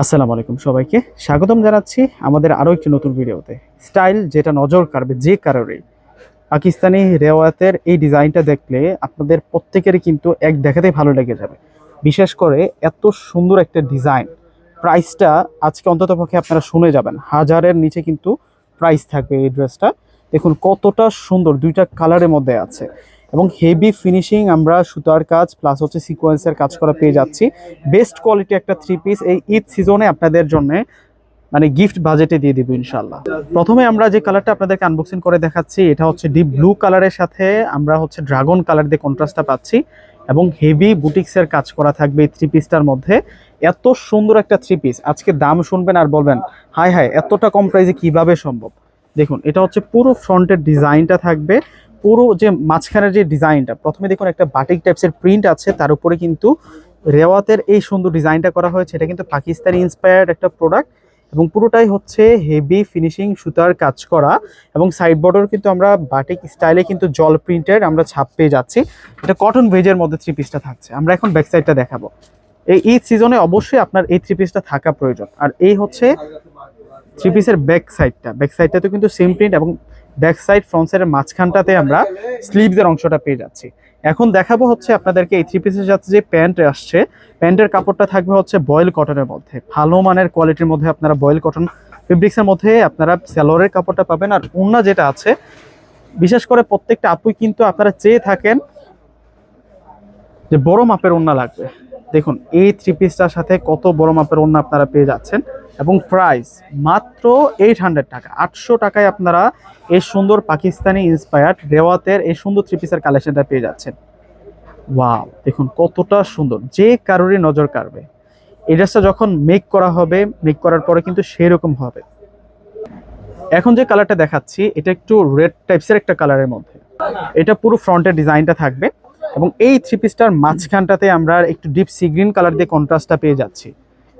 আসসালামু আলাইকুম সবাইকে। স্বাগতম জানাচ্ছি আমাদের আরও একটি নতুন ভিডিওতে। স্টাইল যেটা নজর কাড়বে যে কারোরই। পাকিস্তানি রেওয়াতের এই ডিজাইনটা দেখলে আপনাদের প্রত্যেকেরই কিন্তু এক দেখাতেই ভালো লেগে যাবে। বিশেষ করে এত সুন্দর একটা ডিজাইন। প্রাইসটা আজকে অন্ততপক্ষে আপনারা শুনে যাবেন। হাজারের নিচে কিন্তু প্রাইস থাকবে এই ড্রেসটা। দেখুন কতটা সুন্দর, দুইটা কালারের মধ্যে আছে। এবং হেভি ফিনিশিং আমরা সুতার কাজ প্লাস হচ্ছে সিকোয়েন্সের কাজ করা পেয়ে যাচ্ছি। বেস্ট কোয়ালিটি একটা থ্রি পিস এই ঈদ সিজনে আপনাদের জন্য মানে গিফট বাজেটে দিয়ে দিব ইনশাল্লাহ প্রথমে আমরা যে কালারটা আপনাদেরকে আনবক্সিং করে দেখাচ্ছি, এটা হচ্ছে ডিপ ব্লু কালারের সাথে আমরা হচ্ছে ড্রাগন কালার দিয়ে কন্ট্রাস্টটা পাচ্ছি এবং হেভি বুটিক্সের কাজ করা থাকবে এই থ্রি পিসটার মধ্যে। এত সুন্দর একটা থ্রি পিস আজকে দাম শুনবেন আর বলবেন হাই হাই এতটা কম প্রাইসে কীভাবে সম্ভব? দেখুন, এটা হচ্ছে পুরো ফ্রন্টের ডিজাইনটা থাকবে। পুরো যে মাঝখানের যে ডিজাইনটা, প্রথমে দেখুন একটা বাটিক টাইপসের প্রিন্ট আছে, তার উপরে কিন্তু রেওয়াতের এই সুন্দর ডিজাইনটা করা হয়েছে। এটা কিন্তু পাকিস্তানি ইন্সপায়ার্ড একটা প্রোডাক্ট এবং পুরোটাই হচ্ছে হেভি ফিনিশিং সুতার কাজ করা এবং সাইড বর্ডার কিন্তু আমরা বাটিক স্টাইলে কিন্তু জল প্রিন্টের আমরা ছাপ পেয়ে যাচ্ছি। এটা কটন ভেজের মধ্যে থ্রি পিসটা থাকছে। আমরা এখন ব্যাক সাইডটা দেখাবো। এই ঈদ সিজনে অবশ্যই আপনার এই থ্রি পিসটা থাকা প্রয়োজন। আর এই হচ্ছে থ্রি পিসের ব্যাক সাইডটা ব্যাক সাইডটাতে কিন্তু সেম প্রিন্ট এবং ব্যাক সাইড ফ্রন্ট মাঝখানটাতে আমরা স্লিভসের অংশটা পেয়ে যাচ্ছি। এখন দেখাবো হচ্ছে আপনাদেরকে এই থ্রি পিসের সাথে যে প্যান্ট আসছে, প্যান্টের কাপড়টা থাকবে হচ্ছে বয়েল কটনের মধ্যে। ভালো মানের কোয়ালিটির মধ্যে আপনারা বয়েল কটন ফেব্রিক্সের মধ্যে আপনারা স্যালোয়ারের কাপড়টা পাবেন। আর ওড়না যেটা আছে, বিশেষ করে প্রত্যেকটা আপুই কিন্তু আপনারা চেয়ে থাকেন যে বড় মাপের ওড়না লাগবে। দেখুন, এই থ্রি পিসটার সাথে কত বড় মাপের ওড়না আপনারা পেয়ে যাচ্ছেন। এবং প্রাইস মাত্র এইট হান্ড্রেড টাকা। আটশো টাকায় আপনারা এই সুন্দর পাকিস্তানি ইন্সপায়ার্ড রেওয়াতের এই সুন্দর থ্রি পিসের কালেকশনটা পেয়ে যাচ্ছেন। ওয়াও দেখুন কতটা সুন্দর। যে কারোরই নজর কাড়বে। এই ড্রেসটা যখন মেক করা হবে মেক করার পরে কিন্তু সেই রকম হবে। এখন যে কালারটা দেখাচ্ছি, এটা একটু রেড টাইপসের একটা কালারের মধ্যে। এটা পুরো ফ্রন্টের ডিজাইনটা থাকবে এবং এই থ্রি পিসটার মাঝখানটাতে আমরা একটু ডিপ সি গ্রিন কালার দিয়ে কন্ট্রাস্টটা পেয়ে যাচ্ছি।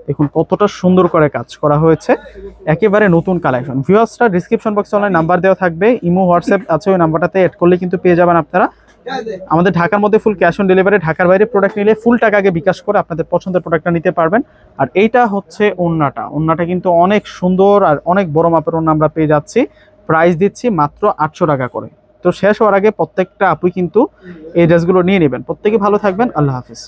দেখুন কতটা সুন্দর করে কাজ করা হয়েছে। একেবারে নতুন কালেকশন ভিউয়ার্সটা ডিসক্রিপশন বক্সে অনলাইন নাম্বার দেওয়া থাকবে। ইমো হোয়াটসঅ্যাপ আছে, ওই নাম্বারটাতে অ্যাড করলে কিন্তু পেয়ে যাবেন আপনারা। আমাদের ঢাকার মধ্যে ফুল ক্যাশ অন ডেলিভারি ঢাকার বাইরে প্রোডাক্ট নিলে ফুল টাকা আগে বিকাশ করে আপনাদের পছন্দের প্রোডাক্টটা নিতে পারবেন। আর এইটা হচ্ছে ওন্নাটা। ওন্নাটা কিন্তু অনেক সুন্দর আর অনেক বড় মাপের ওন্না আমরা পেয়ে যাচ্ছি। প্রাইস দিচ্ছি মাত্র আটশো টাকা করে। তো শেষ হওয়ার আগে প্রত্যেকটা আপুই কিন্তু এই ড্রেসগুলো নিয়ে নেবেন। প্রত্যেকে ভালো থাকবেন। আল্লাহ হাফিজ।